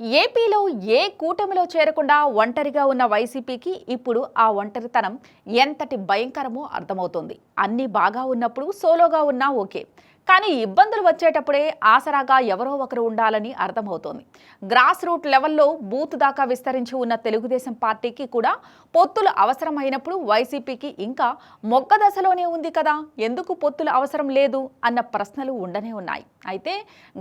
ఏపీలో ఏ కూటమిలో చేరకుండా ఒంటరిగా ఉన్న వైసీపీకి ఇప్పుడు ఆ ఒంటరితనం ఎంతటి భయంకరమో అర్థమవుతోంది. అన్నీ బాగా ఉన్నప్పుడు సోలోగా ఉన్నా ఓకే. కానీ ఇబ్బందులు వచ్చేటప్పుడే ఆసరాగా ఎవరో ఒకరు ఉండాలని అర్థమవుతోంది. గ్రాస్ రూట్ లెవెల్లో బూత్ దాకా విస్తరించి ఉన్న తెలుగుదేశం పార్టీకి కూడా పొత్తులు అవసరమైనప్పుడు వైసీపీకి ఇంకా మొగ్గ దశలోనే ఉంది కదా ఎందుకు పొత్తులు అవసరం లేదు అన్న ప్రశ్నలు ఉండనే ఉన్నాయి. అయితే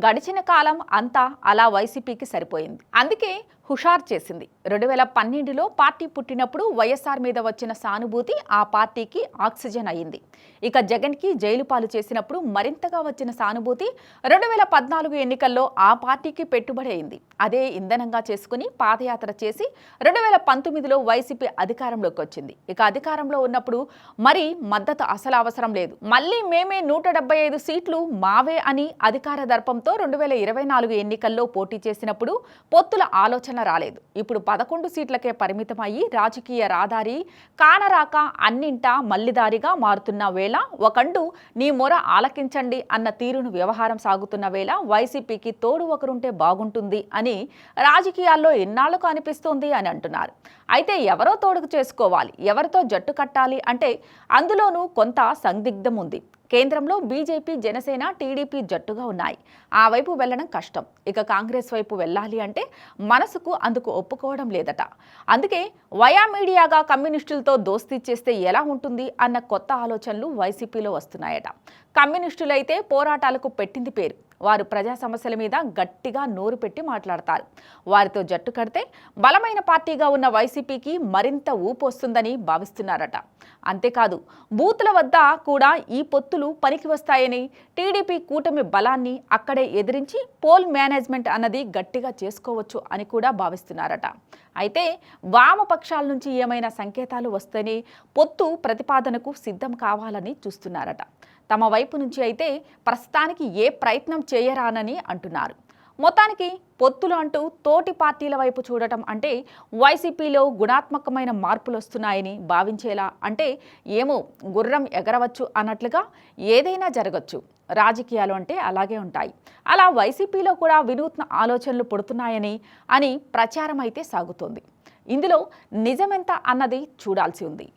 గడిచిన కాలం అంతా అలా వైసీపీకి సరిపోయింది. అందుకే హుషార్ చేసింది. రెండు వేల పన్నెండులో పార్టీ పుట్టినప్పుడు వైఎస్ఆర్ మీద వచ్చిన సానుభూతి ఆ పార్టీకి ఆక్సిజన్ అయింది. ఇక జగన్కి జైలు పాలు చేసినప్పుడు మరింతగా వచ్చిన సానుభూతి రెండు వేల పద్నాలుగు ఎన్నికల్లో ఆ పార్టీకి పెట్టుబడి అయింది. అదే ఇంధనంగా చేసుకుని పాదయాత్ర చేసి రెండు వేల పంతొమ్మిదిలో వైసీపీ అధికారంలోకి వచ్చింది. ఇక అధికారంలో ఉన్నప్పుడు మరి మద్దతు అసలు అవసరం లేదు. మళ్ళీ మేమే నూట డెబ్బై ఐదు సీట్లు మావే అని అధికార దర్పంతో రెండు వేల ఇరవై నాలుగు ఎన్నికల్లో పోటీ చేసినప్పుడు పొత్తుల ఆలోచన రాలేదు. ఇప్పుడు పదకొండు సీట్లకే పరిమితమయ్యి రాజకీయ రాదారి కానరాక అన్నింటా మల్లిదారిగా మారుతున్న వేళ ఒకండు నీ మొర ఆలకించండి అన్న తీరును వ్యవహారం సాగుతున్న వేళ వైసీపీకి తోడు ఒకరుంటే బాగుంటుంది అని రాజకీయాల్లో ఎన్నాళ్ళకు అనిపిస్తోంది అని అంటున్నారు. అయితే ఎవరో తోడుకు చేసుకోవాలి ఎవరితో జట్టు కట్టాలి అంటే అందులోనూ కొంత సందిగ్ధం ఉంది. కేంద్రంలో బీజేపీ జనసేన టీడీపీ జట్టుగా ఉన్నాయి. ఆ వైపు వెళ్ళడం కష్టం. ఇక కాంగ్రెస్ వైపు వెళ్ళాలి అంటే మనసుకు అందుకు ఒప్పుకోవడం లేదట. అందుకే వయా మీడియాగా కమ్యూనిస్టులతో దోస్తీ చేస్తే ఎలా ఉంటుంది అన్న కొత్త ఆలోచనలు వైసీపీలో వస్తున్నాయట. కమ్యూనిస్టులైతే పోరాటాలకు పెట్టింది పేరు. వారు ప్రజా సమస్యల మీద గట్టిగా నోరు పెట్టి మాట్లాడతారు. వారితో జట్టు కడితే బలమైన పార్టీగా ఉన్న వైసీపీకి మరింత ఊపు వస్తుందని భావిస్తున్నారట. అంతేకాదు బూతుల వద్ద కూడా ఈ పొత్తులు పనికి వస్తాయని టీడీపీ కూటమి బలాన్ని అక్కడే ఎదిరించి పోల్ మేనేజ్మెంట్ అన్నది గట్టిగా చేసుకోవచ్చు అని కూడా భావిస్తున్నారట. అయితే వామపక్షాల నుంచి ఏమైనా సంకేతాలు వస్తేనే పొత్తు ప్రతిపాదనకు సిద్ధం కావాలని చూస్తున్నారట. తమ వైపు నుంచి అయితే ప్రస్తుతానికి ఏ ప్రయత్నం చేయరానని అంటున్నారు. మొత్తానికి పొత్తులు అంటూ తోటి పార్టీల వైపు చూడటం అంటే వైసీపీలో గుణాత్మకమైన మార్పులు వస్తున్నాయని భావించేలా అంటే ఏమో గుర్రం ఎగరవచ్చు అన్నట్లుగా ఏదైనా జరగచ్చు. రాజకీయాలు అంటే అలాగే ఉంటాయి. అలా వైసీపీలో కూడా వినూత్న ఆలోచనలు పుడుతున్నాయని అని ప్రచారం అయితే సాగుతోంది. ఇందులో నిజమెంత అన్నది చూడాల్సి ఉంది.